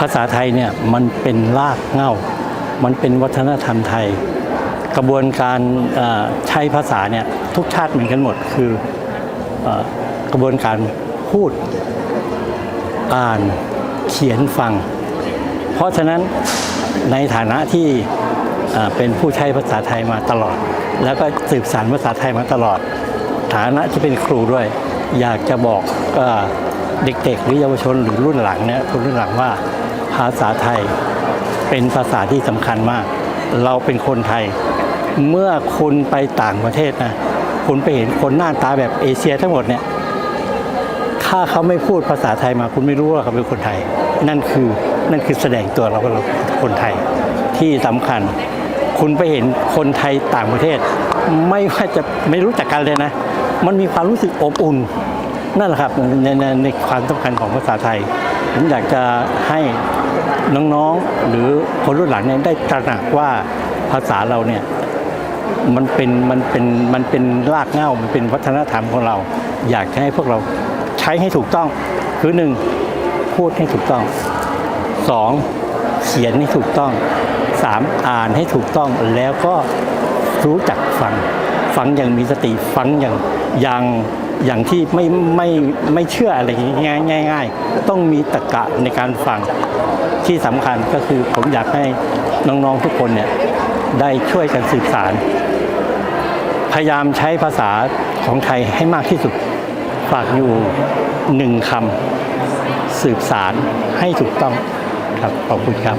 ภาษาไทยเนี่ยมันเป็นรากเหง้ามันเป็นวัฒนธรรมไทย กระบวนการใช้ภาษาเนี่ยทุกชาติเหมือนกันหมด คืออกระบวนการพูดอ่านเขียนฟัง เพราะฉะนั้นในฐานะที่เอ่เป็นผู้ใช้ภาษาไทยมาตลอด แล้วก็สืบสานภาษาไทยมาตลอด ฐานะที่เป็นครูด้วย อยากจะบอกอเด็กๆหรือเยาวชนหรือรุ่นหลังเนี่ยคนรุ่นหลังว่า ภาษาไทยเป็นภาษาที่สำคัญมาก เราเป็นคนไทย เมื่อคุณไปต่างประเทศนะคุณไปเห็นคนหน้าตาแบบเอเชียทั้งหมดเนี่ยถ้าเขาไม่พูดภาษาไทยมาคุณไม่รู้ว่าเขาเป็นคนไทย นั่นคือนั่นคือแสดงตัวเราว่าเราเป็นคนไทยที่สำคัญ คุณไปเห็นคนไทยต่างประเทศ ไม่ว่าจะไม่รู้จักกันเลยนะ มันมีความรู้สึกอบอุ่นนั่นแหละครับในในในความสำคัญของภาษาไทย ผมอยากจะให้น้องๆหรือคนรุ่นหลังเนี่ยได้ตระหนักว่าภาษาเราเนี่ยมันเป็นมันเป็นมันเป็นรากเหง้ามันเป็นวัฒนธรรมของเรา อยากให้พวกเราใช้ให้ถูกต้อง คือหนึ่งพูดให้ถูกต้องสองเขียนให้ถูกต้องสามอ่านให้ถูกต้องแล้วก็รู้จักฟังฟังอย่างมีสติฟังอย่างอย่าง อย่างที่ไม่ไม่ไม่เชื่ออะไรง่ายง่ายง่ายๆ ต้องมีตรรกะในการฟังที่สำคัญก็คือผมอยากให้น้องๆทุกคนเนี่ยได้ช่วยกันสืบสาร พยายามใช้ภาษาของไทยให้มากที่สุด ฝากอยู่หนึ่งคำสืบสารให้ถูกต้องครับขอบคุณครับ